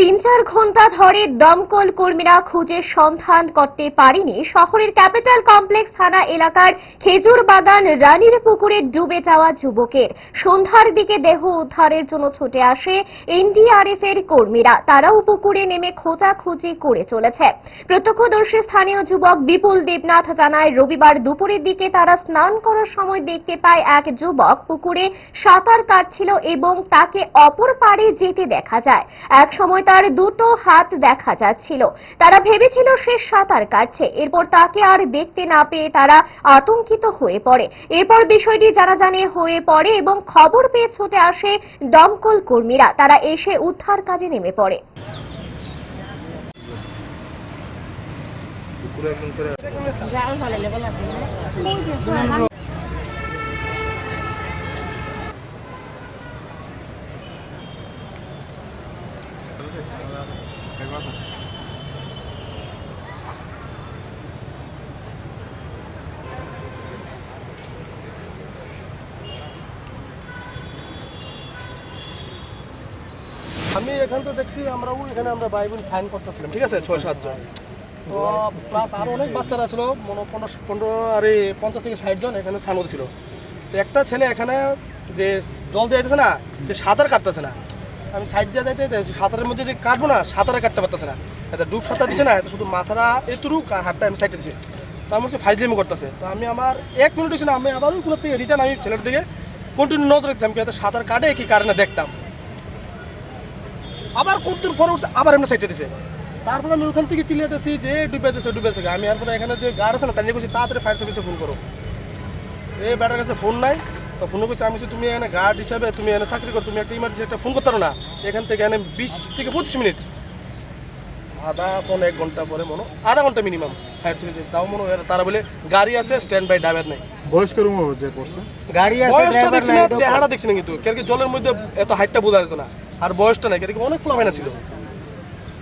তিন চার ঘণ্টা ধরে দমকল কর্মীরা খুঁজে সন্ধান করতে পারেনি। শহরের ক্যাপিটাল কমপ্লেক্স থানা এলাকার খেজুর বাগান রানীর পুকুরে ডুবে যাওয়া যুবকের। সন্ধ্যার দিকে দেহ উদ্ধারের জন্য ছুটে আসে এনডিআরএফ এর কর্মীরা। তারাও পুকুরে নেমে খোঁজাখুঁজি করে চলেছে। প্রত্যক্ষদর্শী স্থানীয় যুবক বিপুল দেবনাথ জানায়, রবিবার দুপুরের দিকে তারা স্নান করার সময় দেখতে পায় এক যুবক পুকুরে সাঁতার কাটছিল এবং তাকে অপর পাড়ে যেতে দেখা যায়। এক সময় তার দুটো হাত দেখা যাচ্ছিল। তারা ভেবেছিল সে সাঁতার কাটছে। এরপর তাকে আর দেখতে না পেয়ে তারা আতঙ্কিত হয়ে পড়ে। এরপর বিষয়টি জানাজানি হয়ে পড়ে এবং খবর পেয়ে ছুটে আসে দমকল কর্মীরা। তারা এসে উদ্ধার কাজে নেমে পড়ে। আমি এখান তো দেখছি আমরাও এখানে আমরা ভাই বোন সাইন করতেছিলাম ঠিক আছে? ছয় সাতজন তো প্লাস আরও অনেক বাচ্চারা ছিল মনে পনেরো পনেরো আর এই পঞ্চাশ থেকে ষাট জন এখানে সাইন ছিল তো একটা ছেলে এখানে যে জল দিয়ে দিতেছে না সে সাঁতার কাটতেছে না। আমি সাইড দিয়ে যাইতে সাঁতারের মধ্যে যে কাটবো না, সাঁতারে কাটতে পারতেছে না। এটা ডুব সাঁতার দিছে না এটা শুধু মাথাটা এতুরুক আর হাতটা আমি সাইডে দিছি। তো আমি হচ্ছে ফাইজলিমি করতেছে। তো আমি আমার এক মিনিট হচ্ছে না, আমি আবার ওগুলো থেকে রিটার্ন আমি ছেলের দিকে কন্টিনিউ নজর রাখছি আমি হয়তো সাঁতার কাটে কি কারণে দেখতাম। আবার কদ্দুর ফরে উঠছে, আবার এমনি সাইডে দিছে। তারপরে আমি ওখান থেকে চিলিয়েতেছি যে ডুবেতেছে ডুবেছে আমি এরপরে এখানে যে গার্ড আছে না, তার নিয়ে বলছি তাড়াতাড়ি ফায়ার সার্ভিসে ফোন করো। এই ব্যাটার কাছে ফোন নাই। তো ফোন করছি আমি তুমি এখানে গার্ড হিসাবে তুমি এখানে চাকরি করো তুমি একটা ইমার্জেন্সি একটা ফোন করতে পারো না। এখান থেকে এখানে বিশ থেকে পঁচিশ মিনিট। আধা ফোন এক ঘণ্টা পরে মনে আধা ঘণ্টা মিনিমাম ফায়ার সার্ভিস তাও মনে হয় তারা বলে গাড়ি আছে স্ট্যান্ড বাই ড্রাইভার নেই। বয়স্ক রুম যে করছে? গাড়ি আছে বয়সটা দেখছি না চেহারা দেখছি না কিন্তু কেন কি জলের মধ্যে এত হাইটটা বোঝা যেত না। আর বয়সটা নাই কেন কি অনেক ফ্লাফাই না ছিল।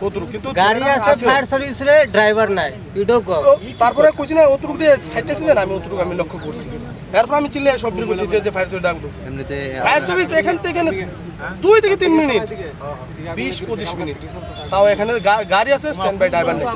কতটুকু কিন্তু গাড়ি আছে ফায়ার সার্ভিস রে ড্রাইভার নাই ইডো কো তারপরে কইছি না অতটুকু দিয়ে সাইডটা ছিল না আমি অতটুকু আমি লক্ষ্য করছি। তারপর আমি চিল্লে সব দিকে করছি যে- যে ফায়ার সার্ভিস ডাকবো এমনিতে ফায়ার সার্ভিস এখান থেকে না দুই থেকে তিন মিনিট বিশ পঁচিশ মিনিট। তাও এখানে গাড়ি আছে স্ট্যান্ড বাই ড্রাইভার নেই।